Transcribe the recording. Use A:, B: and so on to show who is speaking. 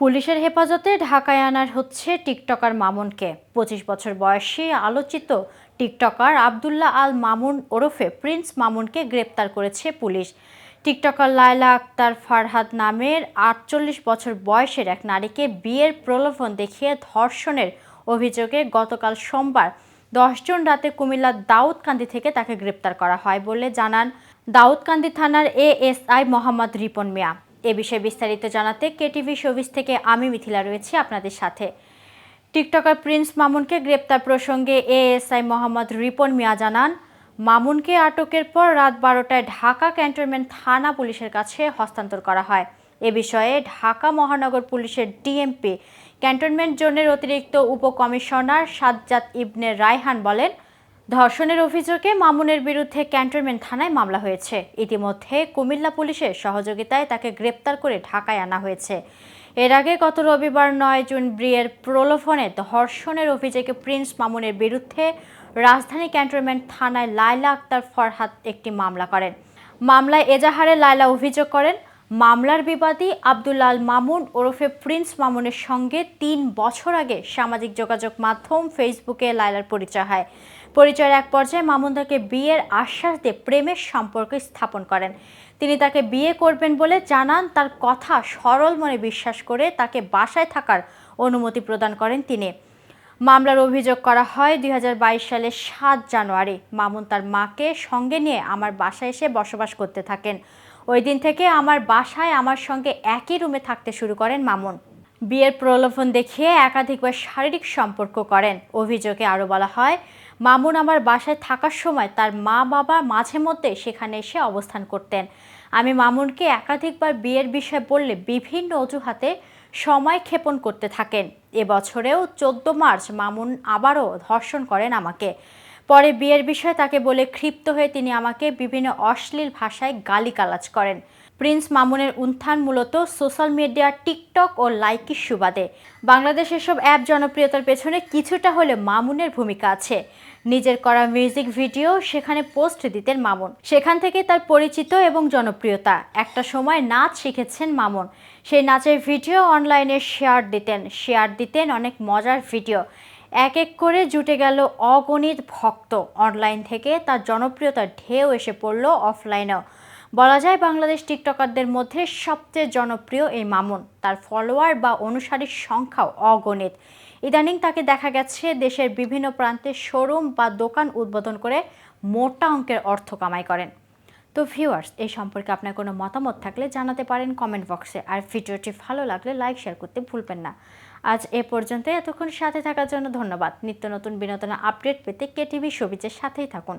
A: পুলিশের হেফাজতে ঢাকায় আনার হচ্ছে টিকটকার মামুনকে। পঁচিশ বছর বয়সী আলোচিত টিকটকার আবদুল্লাহ আল মামুন ওরফে প্রিন্স মামুনকে গ্রেপ্তার করেছে পুলিশ। টিকটকার লায়লা আক্তার ফারহাদ নামের আটচল্লিশ বছর বয়সের এক নারীকে বিয়ের প্রলোভন দেখিয়ে ধর্ষণের অভিযোগে গতকাল সোমবার দশজন রাতে কুমিল্লার দাউদকান্দি থেকে তাকে গ্রেপ্তার করা হয় বলে জানান দাউদকান্দি থানার এএসআই মোহাম্মদ রিপন মিয়া। এ বিষয়ে বিস্তারিত জানাতে কেটিভি শোবিস থেকে আমি মিথিলা রয়েছি আপনাদের সাথে। টিকটকার প্রিন্স মামুনকে গ্রেপ্তার প্রসঙ্গে এএসআই মোহাম্মদ রিপন মিয়া জানান, মামুনকে আটকের পর রাত বারোটায় ঢাকা ক্যান্টনমেন্ট থানা পুলিশের কাছে হস্তান্তর করা হয়। এ বিষয়ে ঢাকা মহানগর পুলিশের ডিএমপি ক্যান্টনমেন্ট জোনের অতিরিক্ত উপকমিশনার সাজ্জাদ ইবনে রায়হান বলেন ধর্ষণের অভিযোগে মামুনের বিরুদ্ধে ক্যান্টনমেন্ট থানায় মামলা হয়েছে। ইতিমধ্যে কুমিল্লা পুলিশের সহযোগিতায় তাকে গ্রেপ্তার করে ঢাকায় আনা হয়েছে। এর আগে গত রবিবার নয় জুন ব্রিয়ের প্রলোভনে ধর্ষণের অভিযোগে প্রিন্স মামুনের বিরুদ্ধে রাজধানী ক্যান্টনমেন্ট থানায় লায়লা আক্তার ফরহাদ একটি মামলা করেন। মামলায় এজাহারে লায়লা অভিযোগ করেন, মামলার বিবাদী আব্দুল্লাল মামুন ওরফে প্রিন্স মামুনের সঙ্গে তিন বছর আগে সামাজিক যোগাযোগ মাধ্যম ফেসবুকে লায়লার পরিচয় হয়। পরিচয়ের এক পর্যায়ে মামুন তাকে বিয়ের আশ্বাস দিয়ে প্রেমের সম্পর্ক স্থাপন করেন। তিনি তাকে বিয়ে করবেন বলে জানান, তার কথা সরল মনে বিশ্বাস করে তাকে বাসায় থাকার অনুমতি প্রদান করেন তিনি। মামলার অভিযোগ করা হয় দু হাজার বাইশ সালের সাত জানুয়ারি মামুন তার মাকে সঙ্গে নিয়ে আমার বাসায় এসে বসবাস করতে থাকেন। ওই দিন থেকে আমার বাসায় আমার সঙ্গে একই রুমে থাকতে শুরু করেন মামুন। বিয়ের প্রলোভন দেখিয়ে একাধিকবার শারীরিক সম্পর্ক করেন। অভিযোগে আরও বলা হয় মামুন আমার বাসায় থাকার সময় তার মা বাবা মাঝে মধ্যে সেখানে এসে অবস্থান করতেন। আমি মামুনকে একাধিকবার বিয়ের বিষয় বললে বিভিন্ন অজুহাতে সময় ক্ষেপণ করতে থাকেন। এবছরেও চোদ্দ মার্চ মামুন আবারও ধর্ষণ করেন আমাকে। পরে বিয়ের বিষয়ে তাকে বলে ক্ষিপ্ত হয়ে তিনি আমাকে বিভিন্ন অশ্লীল ভাষায় গালিগালাজ করেন। প্রিন্স মামুনের উত্থান মূলত সোশ্যাল মিডিয়া, টিকটক ও লাইকির সুবাদে। বাংলাদেশের সব অ্যাপ জনপ্রিয়তার পেছনে কিছুটা হলে মামুনের ভূমিকা আছে। নিজের করা মিউজিক ভিডিও সেখানে পোস্ট দিতেন মামুন। সেখান থেকে তার পরিচিত এবং জনপ্রিয়তা। একটা সময় নাচ শিখেছেন মামুন। সেই নাচের ভিডিও অনলাইনে শেয়ার দিতেন। শেয়ার দিতেন অনেক মজার ভিডিও। এক এক করে জুটে গেল অগণিত ভক্ত। অনলাইন থেকে তার জনপ্রিয়তার ঢেউ এসে পড়ল অফলাইনেও। বলা যায় বাংলাদেশ টিকটকারদের মধ্যে সবচেয়ে জনপ্রিয় এই মামুন। তার ফলোয়ার বা অনুসারীর সংখ্যাও অগণিত। ইদানিং তাকে দেখা গেছে দেশের বিভিন্ন প্রান্তে শোরুম বা দোকান উদ্বোধন করে মোটা অঙ্কের অর্থ কামাই করেন। তো ভিউয়ার্স, এই সম্পর্কে আপনার কোনো মতামত থাকলে জানাতে পারেন কমেন্ট বক্সে। আর ভিডিওটি ভালো লাগলে লাইক, শেয়ার করতে ভুলবেন না। আজ এ পর্যন্ত, এতক্ষণ সাথে থাকার জন্য ধন্যবাদ। নিত্য নতুন বিনোদন আপডেট পেতে কেটিভি সবিজের সাথেই থাকুন।